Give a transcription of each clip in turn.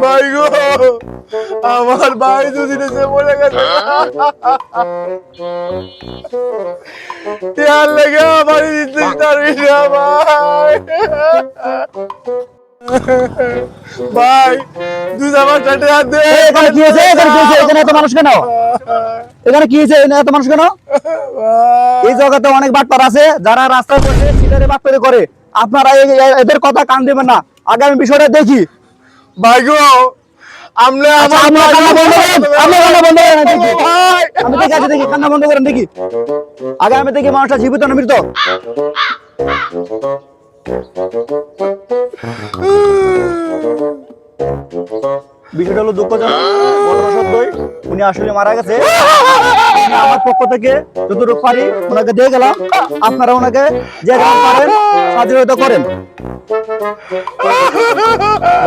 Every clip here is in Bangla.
ভাই গো আমার ভাই দুদিনে সে মরে গেছে ইয়ার লেগে আমার পারবি না ভাই ভাই দুধ আমার চাটে হাত দে এখানে কি হয়েছে এখানে মানুষ কেন এখানে কি হয়েছে? এত মানুষ কেন? এই জগতে অনেক বাটপার আছে যারা রাস্তায় বসে সিটারে বাটপারি করে। আপনারা এদের কথা কান দেবেন না। আগে আমি বিষয়টা দেখি। ভাই গো আমরা আচ্ছা, কান্না বন্ধ করেন, আপনারা কান্না বন্ধ করেন, দেখি। আমি দেখি আগে দেখি কান্না বন্ধ করেন দেখি। আগে আমি দেখি মানুষটা জীবিত না মৃত। বিষয়টা হলো দুঃখজনক। উনি আসলে মারা গেছে। আমি আমার পক্ষ থেকে যতটুকু পারি ওনাকে দিয়ে গেলাম। আপনারা ওনাকে যে যেমন পারেন স্বাধীনতা করেন।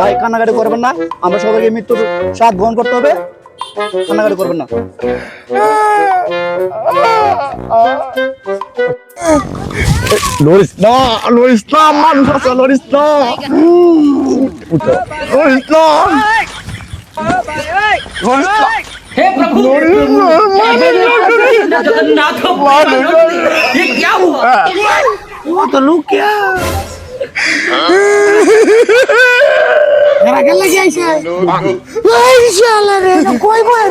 ভাই কান্নাকাটি করবেন না। আমরা সবাইকে মৃত্যুর স্বাদ গ্রহণ করতে হবে। কান্নাকাটি করবেন না। লরিস না লরিস না মানুষ আছে লরিস না লরিস ये क्या हुआ वो तो लोग क्या घर अकेले क्या ऐसा भाई शाला रे कोई मार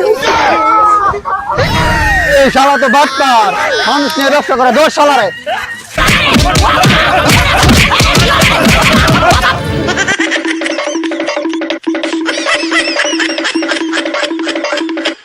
शाला तो बदतर हम उसने रक्षा करा दो शाला रे